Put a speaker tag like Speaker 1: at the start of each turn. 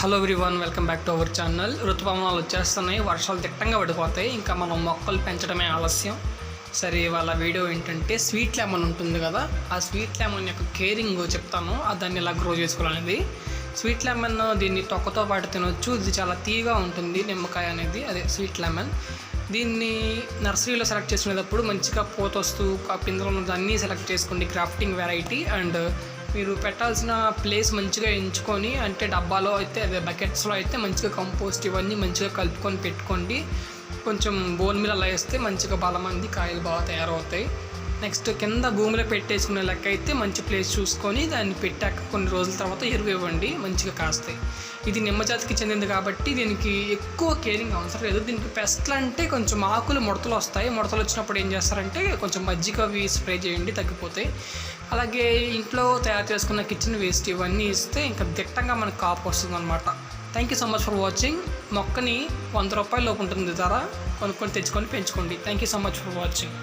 Speaker 1: Hello everyone welcome back to our channel ఋతుపవనాలు వచ్చేస్తున్నాయి. వర్షాలు తిట్టంగా పడిపోతాయి. ఇంకా మనం మొక్కలు పెంచడమే ఆలస్యం. సరే వాళ్ళ వీడియో ఏంటంటే స్వీట్ లెమన్ ఉంటుంది కదా. ఆ స్వీట్ లెమన్ యొక్క కేరింగ్ చెప్తాను. దాన్ని ఎలా గ్రో చేసుకోవాలనేది. స్వీట్ లెమన్ దీన్ని తొక్కతో పాటు తినొచ్చు. ఇది చాలా తీగా ఉంటుంది. నిమ్మకాయ అనేది అదే స్వీట్ లెమన్ దీన్ని నర్సరీలో సెలెక్ట్ చేసుకునేటప్పుడు మంచిగా పోతొస్తూ ఆ పిందెలు అన్నీ సెలెక్ట్ చేసుకోండి క్రాఫ్టింగ్ వెరైటీ అండ్ మీరు పెట్టాల్సిన ప్లేస్ మంచిగా ఎంచుకొని అంటే డబ్బాలో అయితే అదే బకెట్స్లో అయితే మంచిగా కంపోస్ట్ ఇవన్నీ మంచిగా కలుపుకొని పెట్టుకోండి. కొంచెం బోన్ మీద అలా వేస్తే మంచిగా బలమంది కాయలు బాగా తయారవుతాయి. నెక్స్ట్ కింద భూమిలో పెట్టేసుకునే లెక్క అయితే మంచి ప్లేస్ చూసుకొని దాన్ని పెట్టాక కొన్ని రోజుల తర్వాత ఎరువు ఇవ్వండి మంచిగా కాస్తాయి. ఇది నిమ్మ జాతికి చెందింది కాబట్టి దీనికి ఎక్కువ కేరింగ్ అవసరం లేదు. దీనికి పెస్ట్లు అంటే కొంచెం ఆకులు ముడతలు వస్తాయి. ముడతలు వచ్చినప్పుడు ఏం చేస్తారంటే కొంచెం మజ్జిగ అవి స్ప్రే చేయండి తగ్గిపోతాయి. అలాగే ఇంట్లో తయారు చేసుకున్న కిచెన్ వేస్ట్ ఇవన్నీ ఇస్తే ఇంకా దిట్టంగా మనకు కాపు వస్తుంది అనమాట thank you so much for watching మొక్కని వంద రూపాయల లోపు ఉంటుంది ధర. కొనుక్కొని తెచ్చుకొని పెంచుకోండి. Thank you so much for watching